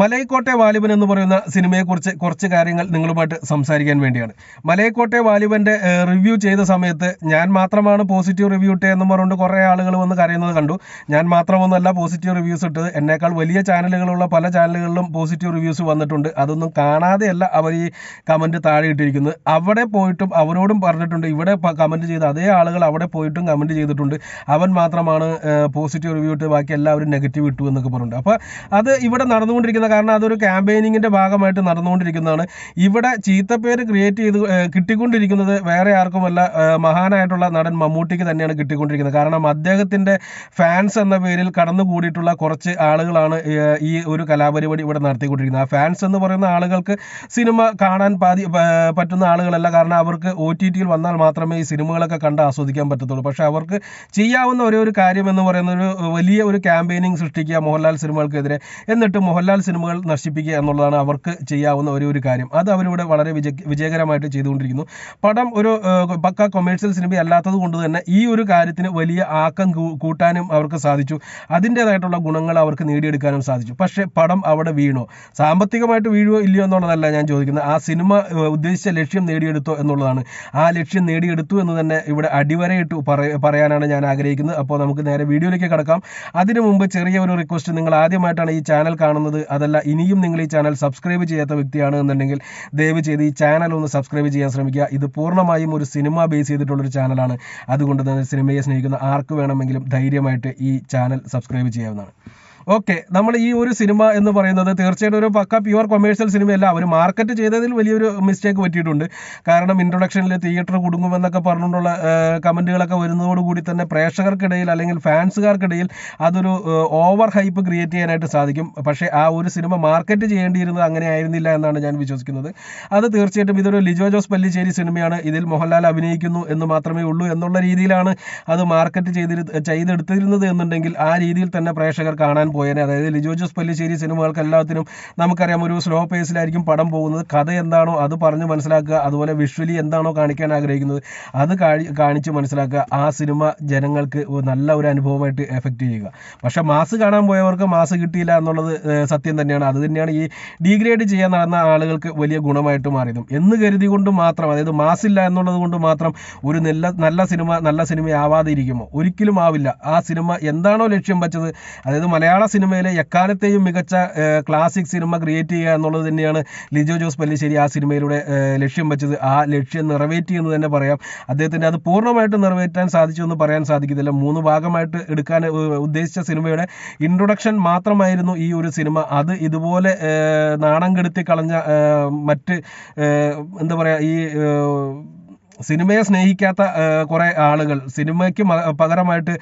മലൈക്കോട്ടെ വാലിബൻ എന്ന് പറയുന്ന സിനിമയെക്കുറിച്ച് കുറച്ച് കാര്യങ്ങൾ നിങ്ങളുമായിട്ട് സംസാരിക്കാൻ വേണ്ടിയാണ്. മലൈക്കോട്ടെ വാലിബന്റെ റിവ്യൂ ചെയ്ത സമയത്ത് ഞാൻ മാത്രമാണ് പോസിറ്റീവ് റിവ്യൂ ഇട്ടേ എന്ന് പറഞ്ഞുകൊണ്ട് കുറേ ആളുകൾ വന്ന് കരയുന്നത് കണ്ടു. ഞാൻ മാത്രമൊന്നുമല്ല പോസിറ്റീവ് റിവ്യൂസ് ഇട്ടത്. എന്നേക്കാൾ വലിയ ചാനലുകളുള്ള പല ചാനലുകളിലും പോസിറ്റീവ് റിവ്യൂസ് വന്നിട്ടുണ്ട്. അതൊന്നും കാണാതെയല്ല അവർ ഈ കമന്റ് താഴെ ഇട്ടിരിക്കുന്നത്. അവിടെ പോയിട്ടും അവരോടും പറഞ്ഞിട്ടുണ്ട്. ഇവിടെ കമന്റ് ചെയ്ത അതേ ആളുകൾ അവിടെ പോയിട്ടും കമന്റ് ചെയ്തിട്ടുണ്ട്. അവൻ മാത്രമാണ് പോസിറ്റീവ് റിവ്യൂ ഇട്ട് ബാക്കി എല്ലാവരും നെഗറ്റീവ് ഇട്ടു എന്നൊക്കെ പറഞ്ഞിട്ടുണ്ട്. അപ്പോൾ അത് ഇവിടെ നടന്നുകൊണ്ടിരിക്കുന്ന കാരണം അതൊരു ക്യാമ്പയിനിങ്ങിന്റെ ഭാഗമായിട്ട് നടന്നുകൊണ്ടിരിക്കുന്നതാണ്. ഇവിടെ ചീത്തപ്പേര് ക്രിയേറ്റ് ചെയ്ത് കിട്ടിക്കൊണ്ടിരിക്കുന്നത് വേറെ ആർക്കുമല്ല മഹാനായിട്ടുള്ള നടൻ മമ്മൂട്ടിക്ക് തന്നെയാണ് കിട്ടിക്കൊണ്ടിരിക്കുന്നത്. കാരണം അദ്ദേഹത്തിന്റെ ഫാൻസ് എന്ന പേരിൽ കടന്നുകൂടിയിട്ടുള്ള കുറച്ച് ആളുകളാണ് ഈ ഒരു കലാപരിപാടി ഇവിടെ നടത്തിക്കൊണ്ടിരിക്കുന്നത്. ആ ഫാൻസ് എന്ന് പറയുന്ന ആളുകൾക്ക് സിനിമ കാണാൻ പാതി പറ്റുന്ന ആളുകളല്ല. കാരണം അവർക്ക് ഒ ടി ടിയിൽ വന്നാൽ മാത്രമേ ഈ സിനിമകളൊക്കെ കണ്ട് ആസ്വദിക്കാൻ പറ്റത്തുള്ളൂ. പക്ഷേ അവർക്ക് ചെയ്യാവുന്ന ഒരേ ഒരു കാര്യം എന്ന് പറയുന്ന ഒരു വലിയ ഒരു ക്യാമ്പയിനിങ് സൃഷ്ടിക്കുക മോഹൻലാൽ സിനിമകൾക്കെതിരെ. എന്നിട്ട് മോഹൻലാൽ സിനിമകൾ നശിപ്പിക്കുക എന്നുള്ളതാണ് അവർക്ക് ചെയ്യാവുന്ന ഒരേ ഒരു കാര്യം. അത് അവരിവിടെ വളരെ വിജയ വിജയകരമായിട്ട് ചെയ്തുകൊണ്ടിരിക്കുന്നു. പടം ഒരു പക്ക കൊമേഴ്സ്യൽ സിനിമ അല്ലാത്തത് കൊണ്ട് തന്നെ ഈ ഒരു കാര്യത്തിന് വലിയ ആക്കം കൂട്ടാനും അവർക്ക് സാധിച്ചു. അതിന്റേതായിട്ടുള്ള ഗുണങ്ങൾ അവർക്ക് നേടിയെടുക്കാനും സാധിച്ചു. പക്ഷേ പടം അവിടെ വീണോ? സാമ്പത്തികമായിട്ട് വീഴുവോ ഇല്ലയോ എന്നുള്ളതല്ല ഞാൻ ചോദിക്കുന്നത്. ആ സിനിമ ഉദ്ദേശിച്ച ലക്ഷ്യം നേടിയെടുത്തോ എന്നുള്ളതാണ്. ആ ലക്ഷ്യം നേടിയെടുത്തു എന്ന് തന്നെ ഇവിടെ അടിവരയിട്ട് പറയാനാണ് ഞാൻ ആഗ്രഹിക്കുന്നത്. അപ്പോൾ നമുക്ക് നേരെ വീഡിയോയിലേക്ക് കടക്കാം. അതിനു മുമ്പ് ചെറിയ ഒരു റിക്വസ്റ്റ്. നിങ്ങൾ ആദ്യമായിട്ടാണ് ഈ ചാനൽ കാണുന്നത്. അതല്ല ഇനിയും നിങ്ങൾ ഈ ചാനൽ സബ്സ്ക്രൈബ് ചെയ്യാത്ത വ്യക്തിയാണ് എന്നുണ്ടെങ്കിൽ ദയവ് ചെയ്ത് ഈ ചാനൽ ഒന്ന് സബ്സ്ക്രൈബ് ചെയ്യാൻ ശ്രമിക്കുക. ഇത് പൂർണമായും ഒരു സിനിമ ബേസ് ചെയ്തിട്ടുള്ള ഒരു ചാനലാണ് അതുകൊണ്ട് തന്നെ സിനിമയെ സ്നേഹിക്കുന്ന ആർക്ക് വേണമെങ്കിലും ധൈര്യമായിട്ട് ഈ ചാനൽ സബ്സ്ക്രൈബ് ചെയ്യാവുന്നതാണ്. ഓക്കെ നമ്മൾ ഈ ഒരു സിനിമ എന്ന് പറയുന്നത് തീർച്ചയായിട്ടും ഒരു പക്ക പ്യുവർ കൊമേഴ്സ്യൽ സിനിമയല്ല. അവർ മാർക്കറ്റ് ചെയ്തതിൽ വലിയൊരു മിസ്റ്റേക്ക് പറ്റിയിട്ടുണ്ട്. കാരണം ഇൻട്രൊഡക്ഷനിൽ തിയേറ്റർ കുടുങ്ങുമെന്നൊക്കെ പറഞ്ഞുകൊണ്ടുള്ള കമന്റുകളൊക്കെ വരുന്നതോടുകൂടി തന്നെ പ്രേക്ഷകർക്കിടയിൽ അല്ലെങ്കിൽ ഫാൻസുകാർക്കിടയിൽ അതൊരു ഓവർ ഹൈപ്പ് ക്രിയേറ്റ് ചെയ്യാനായിട്ട് സാധിക്കും. പക്ഷേ ആ ഒരു സിനിമ മാർക്കറ്റ് ചെയ്യേണ്ടിയിരുന്നത് അങ്ങനെ ആയിരുന്നില്ല എന്നാണ് ഞാൻ വിശ്വസിക്കുന്നത്. അത് തീർച്ചയായിട്ടും ഇതൊരു ലിജോ ജോസ് പല്ലിശ്ശേരി സിനിമയാണ്. ഇതിൽ മോഹൻലാൽ അഭിനയിക്കുന്നു എന്ന് മാത്രമേ ഉള്ളൂ എന്നുള്ള രീതിയിലാണ് അത് മാർക്കറ്റ് ചെയ്തിരു ചെയ്തെടുത്തിരുന്നത് എന്നുണ്ടെങ്കിൽ ആ രീതിയിൽ തന്നെ പ്രേക്ഷകർ കാണാൻ പോയേനെ. അതായത് ലിജോ ജോസ് പല്ലിശ്ശേരി സിനിമകൾക്ക് എല്ലാത്തിനും നമുക്കറിയാം ഒരു സ്ലോ പേസിലായിരിക്കും പടം പോകുന്നത്. കഥ എന്താണോ അത് പറഞ്ഞ് മനസ്സിലാക്കുക. അതുപോലെ വിഷ്വലി എന്താണോ കാണിക്കാൻ ആഗ്രഹിക്കുന്നത് അത് കാണി കാണിച്ച് മനസ്സിലാക്കുക. ആ സിനിമ ജനങ്ങൾക്ക് നല്ല ഒരു അനുഭവമായിട്ട് എഫക്റ്റ് ചെയ്യുക. പക്ഷെ മാസ് കാണാൻ പോയവർക്ക് മാസ് കിട്ടിയില്ല എന്നുള്ളത് സത്യം തന്നെയാണ്. അത് തന്നെയാണ് ഈ ഡീഗ്രേഡ് ചെയ്യാൻ നടന്ന ആളുകൾക്ക് വലിയ ഗുണമായിട്ട് മാറിയതും. എന്ന് കരുതി കൊണ്ട് മാത്രം അതായത് മാസില്ല എന്നുള്ളത് കൊണ്ട് മാത്രം ഒരു നല്ല നല്ല സിനിമ നല്ല സിനിമയാവാതെ ഇരിക്കുമോ ഒരിക്കലും ആവില്ല. ആ സിനിമ എന്താണോ ലക്ഷ്യം വെച്ചത് അതായത് മലയാള സിനിമയിലെ എക്കാലത്തെയും മികച്ച ക്ലാസിക് സിനിമ ക്രിയേറ്റ് ചെയ്യുക എന്നുള്ളത് തന്നെയാണ് ലിജോ ജോസ് പല്ലിശ്ശേരി ആ സിനിമയിലൂടെ ലക്ഷ്യം വെച്ചത്. ആ ലക്ഷ്യം നിറവേറ്റി എന്ന് തന്നെ പറയാം. അദ്ദേഹത്തിന് അത് പൂർണമായിട്ട് നിറവേറ്റാൻ സാധിച്ചു എന്ന് പറയാൻ സാധിക്കത്തില്ല. മൂന്ന് ഭാഗമായിട്ട് എടുക്കാൻ ഉദ്ദേശിച്ച സിനിമയുടെ ഇൻട്രൊഡക്ഷൻ മാത്രമായിരുന്നു ഈ ഒരു സിനിമ. അത് ഇതുപോലെ നാണം കെടുത്തി കളഞ്ഞ മറ്റ് എന്താ പറയുക ഈ സിനിമയെ സ്നേഹിക്കാത്ത കുറേ ആളുകൾ സിനിമയ്ക്ക് പകരമായിട്ട്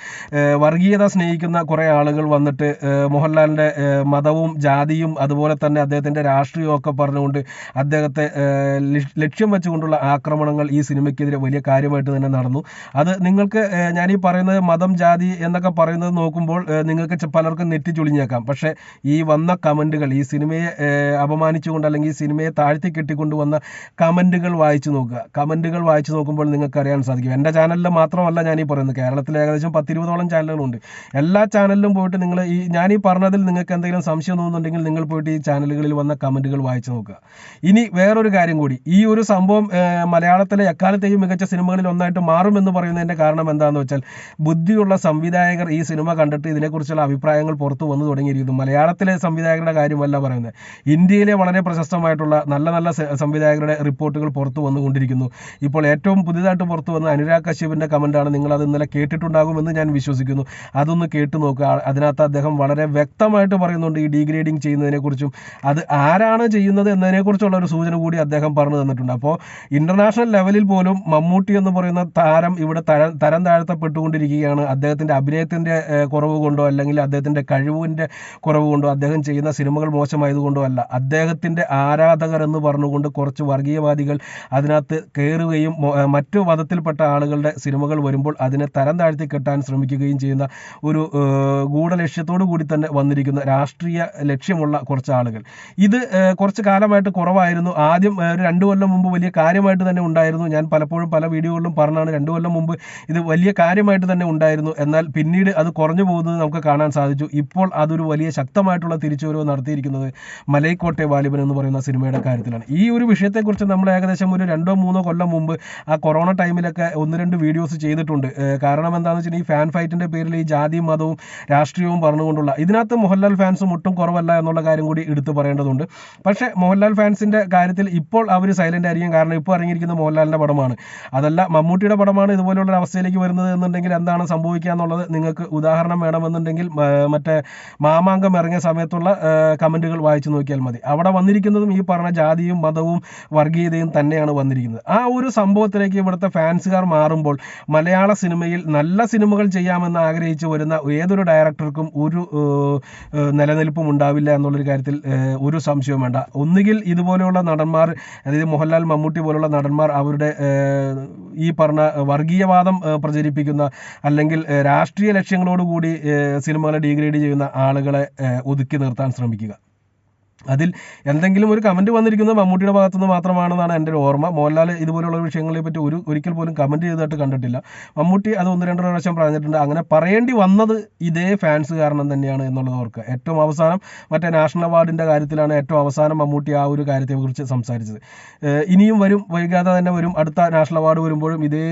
വർഗീയത സ്നേഹിക്കുന്ന കുറേ ആളുകൾ വന്നിട്ട് മോഹൻലാലിന്റെ മതവും ജാതിയും അതുപോലെ തന്നെ അദ്ദേഹത്തിന്റെ രാഷ്ട്രീയവും ഒക്കെ പറഞ്ഞുകൊണ്ട് അദ്ദേഹത്തെ ലക്ഷ്യം വെച്ചുകൊണ്ടുള്ള ആക്രമണങ്ങൾ ഈ സിനിമയ്ക്കെതിരെ വലിയ കാര്യമായിട്ട് തന്നെ നടന്നു. അത് നിങ്ങൾക്ക് ഞാൻ ഈ പറയുന്നത് മതം ജാതി എന്നൊക്കെ പറയുന്നത് നോക്കുമ്പോൾ നിങ്ങൾക്ക് പലർക്കും നെറ്റി ചുളിഞ്ഞേക്കാം പക്ഷേ ഈ വന്ന കമന്റുകൾ ഈ സിനിമയെ അപമാനിച്ചുകൊണ്ട് അല്ലെങ്കിൽ സിനിമയെ താഴ്ത്തി കെട്ടിക്കൊണ്ട് വന്ന കമന്റുകൾ വായിച്ചു നോക്കുക. കമന്റുകൾ വായിച്ചു നോക്കുമ്പോൾ നിങ്ങൾക്ക് അറിയാൻ സാധിക്കും. എന്റെ ചാനലിൽ മാത്രമല്ല ഞാൻ ഈ പറയുന്നത്. കേരളത്തിൽ ഏകദേശം പത്തിരുപതോളം ചാനലുകളുണ്ട് എല്ലാ ചാനലിലും പോയിട്ട് നിങ്ങൾ ഈ ഞാൻ ഈ പറഞ്ഞതിൽ നിങ്ങൾക്ക് എന്തെങ്കിലും സംശയം തോന്നുന്നുണ്ടെങ്കിൽ നിങ്ങൾ പോയിട്ട് ഈ ചാനലുകളിൽ വന്ന കമന്റുകൾ വായിച്ചു നോക്കുക. ഇനി വേറൊരു കാര്യം കൂടി. ഈ ഒരു സംഭവം മലയാളത്തിലെ എക്കാലത്തെയും മികച്ച സിനിമകളിൽ ഒന്നായിട്ട് മാറുമെന്ന് പറയുന്നതിന്റെ കാരണം എന്താണെന്ന് വെച്ചാൽ ബുദ്ധിയുള്ള സംവിധായകർ ഈ സിനിമ കണ്ടിട്ട് ഇതിനെക്കുറിച്ചുള്ള അഭിപ്രായങ്ങൾ പുറത്തു വന്നു തുടങ്ങിയിരിക്കുന്നു. മലയാളത്തിലെ സംവിധായകരുടെ കാര്യമല്ല പറയുന്നത്. ഇന്ത്യയിലെ വളരെ പ്രശസ്തമായിട്ടുള്ള നല്ല നല്ല സംവിധായകരുടെ റിപ്പോർട്ടുകൾ പുറത്തു വന്നുകൊണ്ടിരിക്കുന്നു. ഇപ്പോൾ ഏറ്റവും പുതിയതായിട്ട് പുറത്തു വന്ന അനുരാഗ് കശ്യപിന്റെ കമന്റാണ് നിങ്ങൾ അത് ഇന്നലെ കേട്ടിട്ടുണ്ടാകുമെന്ന് ഞാൻ വിശ്വസിക്കുന്നു. അതൊന്ന് കേട്ടു നോക്കുക അതിനകത്ത് അദ്ദേഹം വളരെ വ്യക്തമായിട്ട് പറയുന്നുണ്ട് ഈ ഡീഗ്രേഡിങ് ചെയ്യുന്നതിനെക്കുറിച്ചും. അത് ആരാണ് ചെയ്യുന്നത് എന്നതിനെക്കുറിച്ചുള്ള ഒരു സൂചന കൂടി അദ്ദേഹം പറഞ്ഞു തന്നിട്ടുണ്ട്. അപ്പോൾ ഇന്റർനാഷണൽ ലെവലിൽ പോലും മമ്മൂട്ടി എന്ന് പറയുന്ന താരം ഇവിടെ തരം താഴ്ത്തപ്പെട്ടുകൊണ്ടിരിക്കുകയാണ്. അദ്ദേഹത്തിന്റെ അഭിനയത്തിന്റെ കുറവ് കൊണ്ടോ അല്ലെങ്കിൽ അദ്ദേഹത്തിന്റെ കഴിവിന്റെ കുറവ് കൊണ്ടോ അദ്ദേഹം ചെയ്യുന്ന സിനിമകൾ മോശമായതുകൊണ്ടോ അല്ല. അദ്ദേഹത്തിന്റെ ആരാധകർ എന്ന് പറഞ്ഞുകൊണ്ട് കുറച്ച് വർഗീയവാദികൾ അതിനകത്ത് കയറുകയും മറ്റു മതത്തിൽപ്പെട്ട ആളുകളുടെ സിനിമകൾ വരുമ്പോൾ അതിനെ തരം താഴ്ത്തി കെട്ടാൻ ശ്രമിക്കുകയും ചെയ്യുന്ന ഒരു ഗൂഢലക്ഷ്യത്തോടു കൂടി തന്നെ വന്നിരിക്കുന്ന രാഷ്ട്രീയ ലക്ഷ്യമുള്ള കുറച്ച് ആളുകൾ ഇത് കുറച്ച് കാലമായിട്ട് കുറവായിരുന്നു. ആദ്യം ഒരു രണ്ടു കൊല്ലം മുമ്പ് വലിയ കാര്യമായിട്ട് തന്നെ ഉണ്ടായിരുന്നു. ഞാൻ പലപ്പോഴും പല വീഡിയോകളിലും പറഞ്ഞാണ് രണ്ടു കൊല്ലം മുമ്പ് ഇത് വലിയ കാര്യമായിട്ട് തന്നെ ഉണ്ടായിരുന്നു. എന്നാൽ പിന്നീട് അത് കുറഞ്ഞു പോകുന്നത് നമുക്ക് കാണാൻ സാധിച്ചു. ഇപ്പോൾ അതൊരു വലിയ ശക്തമായിട്ടുള്ള തിരിച്ചുവരവ് നടത്തിയിരിക്കുന്നത് മലൈക്കോട്ടെ വാലിബൻ എന്ന് പറയുന്ന സിനിമയുടെ കാര്യത്തിലാണ്. ഈ ഒരു വിഷയത്തെക്കുറിച്ച് നമ്മൾ ഏകദേശം ഒരു രണ്ടോ മൂന്നോ കൊല്ലം മുമ്പ് ആ കൊറോണ ടൈമിലൊക്കെ ഒന്ന് രണ്ട് വീഡിയോസ് ചെയ്തിട്ടുണ്ട്. കാരണം എന്താണെന്ന് ഈ ഫാൻ ഫൈറ്റിന്റെ പേരിൽ ഈ ജാതി മതവും രാഷ്ട്രീയവും പറഞ്ഞുകൊണ്ടുള്ള ഇതിനകത്ത് മോഹൻലാൽ ഫാൻസ് ഒട്ടും കുറവല്ല എന്നുള്ള കാര്യം കൂടി എടുത്തു പറയേണ്ടതുണ്ട്. പക്ഷേ മോഹൻലാൽ ഫാൻസിന്റെ കാര്യത്തിൽ ഇപ്പോൾ അവർ സൈലന്റ് ആയിരിക്കും. കാരണം ഇപ്പോൾ ഇറങ്ങിയിരിക്കുന്ന മോഹൻലാലിന്റെ പടമാണ്. അതല്ല മമ്മൂട്ടിയുടെ പടമാണ് ഇതുപോലെയുള്ള അവസ്ഥയിലേക്ക് വരുന്നത് എന്നുണ്ടെങ്കിൽ എന്താണ് സംഭവിക്കുക എന്നുള്ളത് നിങ്ങൾക്ക് ഉദാഹരണം വേണമെന്നുണ്ടെങ്കിൽ മറ്റേ മാമാങ്കം ഇറങ്ങിയ സമയത്തുള്ള കമന്റുകൾ വായിച്ചു നോക്കിയാൽ മതി. അവിടെ വന്നിരിക്കുന്നതും ഈ പറഞ്ഞ ജാതിയും മതവും വർഗീയതയും തന്നെയാണ് വന്നിരിക്കുന്നത്. ആ ഒരു സംഭവത്തിലേക്ക് ഇവിടുത്തെ ഫാൻസുകാർ മാറുമ്പോൾ മലയാള സിനിമയിൽ നല്ല സിനിമകൾ ചെയ്യാമെന്ന് ആഗ്രഹിച്ചു വരുന്ന ഏതൊരു ഡയറക്ടർക്കും ഒരു നിലനിൽപ്പും ഉണ്ടാവില്ല എന്നുള്ളൊരു കാര്യത്തിൽ ഒരു സംശയവും വേണ്ട. ഒന്നുകിൽ ഇതുപോലെയുള്ള നടന്മാർ അതായത് മോഹൻലാൽ മമ്മൂട്ടി പോലുള്ള നടന്മാർ അവരുടെ ഈ പറഞ്ഞ വർഗീയവാദം പ്രചരിപ്പിക്കുന്ന അല്ലെങ്കിൽ രാഷ്ട്രീയ ലക്ഷ്യങ്ങളോടുകൂടി സിനിമകളെ ഡീഗ്രേഡ് ചെയ്യുന്ന ആളുകളെ ഒതുക്കി നിർത്താൻ ശ്രമിക്കുക. അതിൽ എന്തെങ്കിലും ഒരു കമന്റ് വന്നിരിക്കുന്നത് മമ്മൂട്ടിയുടെ ഭാഗത്തു നിന്ന് മാത്രമാണെന്നാണ് എന്റെ ഒരു ഓർമ്മ. മോഹൻലാൽ ഇതുപോലുള്ള വിഷയങ്ങളെ പറ്റി ഒരു ഒരിക്കൽ പോലും കമന്റ് ചെയ്തതായിട്ട് കണ്ടിട്ടില്ല. മമ്മൂട്ടി അത് ഒന്ന് രണ്ട് പ്രാവശ്യം പറഞ്ഞിട്ടുണ്ട്. അങ്ങനെ പറയേണ്ടി വന്നത് ഇതേ ഫാൻസ് കാരണം തന്നെയാണ് എന്നുള്ളത് ഓർക്കുക. ഏറ്റവും അവസാനം മറ്റേ നാഷണൽ അവാർഡിന്റെ കാര്യത്തിലാണ് ഏറ്റവും അവസാനം മമ്മൂട്ടി ആ ഒരു കാര്യത്തെക്കുറിച്ച് സംസാരിച്ചത്. ഇനിയും വരും. വൈകാതെ തന്നെ വരും. അടുത്ത നാഷണൽ അവാർഡ് വരുമ്പോഴും ഇതേ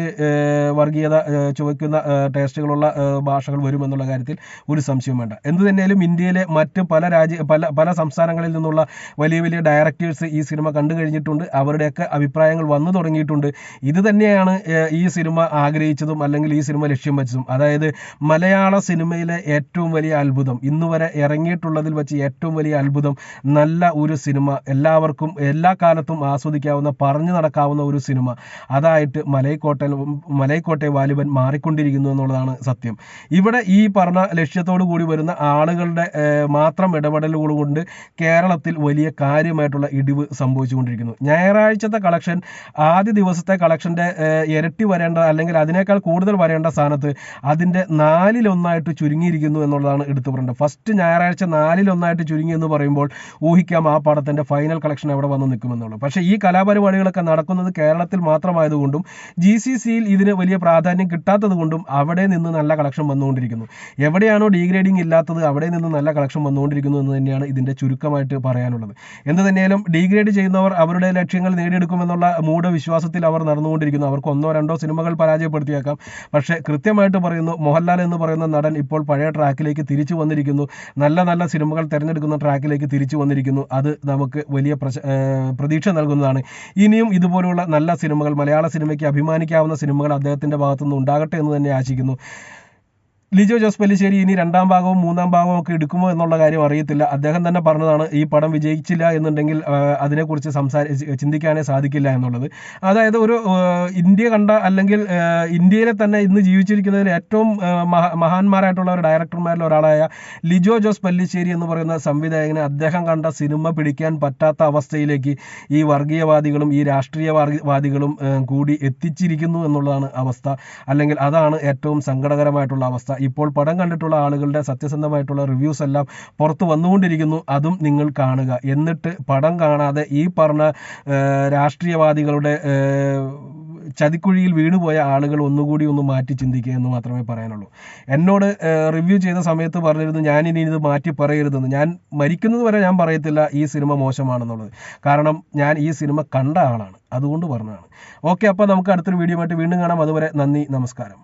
വർഗീയത ചുവയ്ക്കുന്ന ടേസ്റ്റുകളുള്ള ഭാഷകൾ വരും എന്നുള്ള കാര്യത്തിൽ ഒരു സംശയം വേണ്ട. എന്ത് തന്നെയാലും ഇന്ത്യയിലെ മറ്റ് പല രാജ്യ പല പല സംസ്ഥാനങ്ങളിൽ നിന്നുള്ള വലിയ വലിയ ഡയറക്ടേഴ്സ് ഈ സിനിമ കണ്ടു കഴിഞ്ഞിട്ടുണ്ട്. അവരുടെയൊക്കെ അഭിപ്രായങ്ങൾ വന്നു തുടങ്ങിയിട്ടുണ്ട്. ഇത് തന്നെയാണ് ഈ സിനിമ ആഗ്രഹിച്ചതും അല്ലെങ്കിൽ ഈ സിനിമ ലക്ഷ്യം വെച്ചതും. അതായത് മലയാള സിനിമയിലെ ഏറ്റവും വലിയ അത്ഭുതം ഇന്ന് വരെ ഇറങ്ങിയിട്ടുള്ളതിൽ വെച്ച് ഏറ്റവും വലിയ അത്ഭുതം നല്ല ഒരു സിനിമ എല്ലാവർക്കും എല്ലാ കാലത്തും ആസ്വദിക്കാവുന്ന പറഞ്ഞു നടക്കാവുന്ന ഒരു സിനിമ അതായിട്ട് മലൈക്കോട്ടെ മലൈക്കോട്ടെ വാലിബൻ മാറിക്കൊണ്ടിരിക്കുന്നു എന്നുള്ളതാണ് സത്യം. ഇവിടെ ഈ പറഞ്ഞ ലക്ഷ്യത്തോടു കൂടി വരുന്ന ആളുകളുടെ മാത്രം ഇടപെടലുകൾ കൊണ്ട് കേരളത്തിൽ വലിയ കാര്യമായിട്ടുള്ള ഇടിവ് സംഭവിച്ചുകൊണ്ടിരിക്കുന്നു. ഞായറാഴ്ചത്തെ കളക്ഷൻ ആദ്യ ദിവസത്തെ കളക്ഷന്റെ ഇരട്ടി വരേണ്ട അല്ലെങ്കിൽ അതിനേക്കാൾ കൂടുതൽ വരേണ്ട സ്ഥാനത്ത് അതിന്റെ നാലിലൊന്നായിട്ട് ചുരുങ്ങിയിരിക്കുന്നു എന്നുള്ളതാണ് എടുത്തു പറയേണ്ടത്. ഫസ്റ്റ് ഞായറാഴ്ച നാലിലൊന്നായിട്ട് ചുരുങ്ങി എന്ന് പറയുമ്പോൾ ഊഹിക്കാം ആ പടത്തിന്റെ ഫൈനൽ കളക്ഷൻ എവിടെ വന്ന് നിൽക്കുമെന്നുള്ളത്. പക്ഷേ ഈ കലാപരിപാടികളൊക്കെ നടക്കുന്നത് കേരളത്തിൽ മാത്രമായതുകൊണ്ടും ജി സി സിയിൽ ഇതിന് വലിയ പ്രാധാന്യം കിട്ടാത്തത് കൊണ്ടും അവിടെ നിന്ന് നല്ല കളക്ഷൻ വന്നുകൊണ്ടിരിക്കുന്നു. എവിടെയാണോ ഡീഗ്രേഡിംഗ് ഇല്ലാത്തത് അവിടെ നിന്ന് നല്ല കളക്ഷൻ വന്നുകൊണ്ടിരിക്കുന്നു എന്ന് തന്നെയാണ് ഇതിന്റെ ചുരുക്കമായിട്ട് പറയാനുള്ളത്. എന്ത് തന്നെയാലും ഡീഗ്രേഡ് ചെയ്യുന്നവർ അവരുടെ ലക്ഷ്യങ്ങൾ നേടിയെടുക്കുമെന്നുള്ള മൂഢവിശ്വാസത്തിൽ അവർ നടന്നുകൊണ്ടിരിക്കുന്നു. അവർക്ക് ഒന്നോ രണ്ടോ സിനിമകൾ പരാജയപ്പെടുത്തിയേക്കാം. പക്ഷേ കൃത്യമായിട്ട് പറയുന്നു മോഹൻലാൽ എന്ന് പറയുന്ന നടൻ ഇപ്പോൾ പഴയ ട്രാക്കിലേക്ക് തിരിച്ചു വന്നിരിക്കുന്നു. നല്ല നല്ല സിനിമകൾ തിരഞ്ഞെടുക്കുന്ന ട്രാക്കിലേക്ക് തിരിച്ചു വന്നിരിക്കുന്നു. അത് നമുക്ക് വലിയ പ്രതീക്ഷ നൽകുന്നതാണ്. ഇനിയും ഇതുപോലുള്ള നല്ല സിനിമകൾ മലയാള സിനിമയ്ക്ക് അഭിമാനിക്കാവുന്ന സിനിമകൾ അദ്ദേഹത്തിന്റെ ഭാഗത്തുനിന്ന് ഉണ്ടാകട്ടെ എന്ന് തന്നെ ആശിക്കുന്നു. ലിജോ ജോസ് പെല്ലിശ്ശേരി ഇനി രണ്ടാം ഭാഗവും മൂന്നാം ഭാഗവും ഒക്കെ എടുക്കുമോ എന്നുള്ള കാര്യം അറിയത്തില്ല. അദ്ദേഹം തന്നെ പറഞ്ഞതാണ് ഈ പടം വിജയിച്ചില്ല എന്നുണ്ടെങ്കിൽ അതിനെക്കുറിച്ച് സംസാര ചിന്തിക്കാനേ സാധിക്കില്ല എന്നുള്ളത്. അതായത് ഒരു ഇന്ത്യ കണ്ട അല്ലെങ്കിൽ ഇന്ത്യയിലെ തന്നെ ഇന്ന് ജീവിച്ചിരിക്കുന്നതിൽ ഏറ്റവും മഹാന്മാരായിട്ടുള്ള ഒരു ഡയറക്ടർമാരിൽ ഒരാളായ ലിജോ ജോസ് പല്ലിശ്ശേരി എന്ന് പറയുന്ന സംവിധായകന് അദ്ദേഹം കണ്ട സിനിമ പിടിക്കാൻ പറ്റാത്ത അവസ്ഥയിലേക്ക് ഈ വർഗീയവാദികളും ഈ രാഷ്ട്രീയവാദികളും കൂടി എത്തിച്ചിരിക്കുന്നു എന്നുള്ളതാണ് അവസ്ഥ. അല്ലെങ്കിൽ അതാണ് ഏറ്റവും സങ്കടകരമായിട്ടുള്ള അവസ്ഥ. ഇപ്പോൾ പടം കണ്ടിട്ടുള്ള ആളുകളുടെ സത്യസന്ധമായിട്ടുള്ള റിവ്യൂസ് എല്ലാം പുറത്തു വന്നുകൊണ്ടിരിക്കുന്നു. അതും നിങ്ങൾ കാണുക. എന്നിട്ട് പടം കാണാതെ ഈ പറഞ്ഞ രാഷ്ട്രീയവാദികളുടെ ചതിക്കുഴിയിൽ വീണുപോയ ആളുകൾ ഒന്നുകൂടി ഒന്ന് മാറ്റി ചിന്തിക്കുക എന്ന് മാത്രമേ പറയാനുള്ളൂ. എന്നോട് റിവ്യൂ ചെയ്ത സമയത്ത് പറഞ്ഞിരുന്നു ഞാൻ ഇനി ഇത് മാറ്റി പറയരുതെന്ന്. ഞാൻ മരിക്കുന്നത് വരെ ഞാൻ പറയത്തില്ല ഈ സിനിമ മോശമാണെന്നുള്ളത്. കാരണം ഞാൻ ഈ സിനിമ കണ്ട ആളാണ്. അതുകൊണ്ട് പറഞ്ഞതാണ്. ഓക്കെ അപ്പോൾ നമുക്ക് അടുത്തൊരു വീഡിയോ ആയിട്ട് വീണ്ടും കാണാം. അതുവരെ നന്ദി നമസ്കാരം.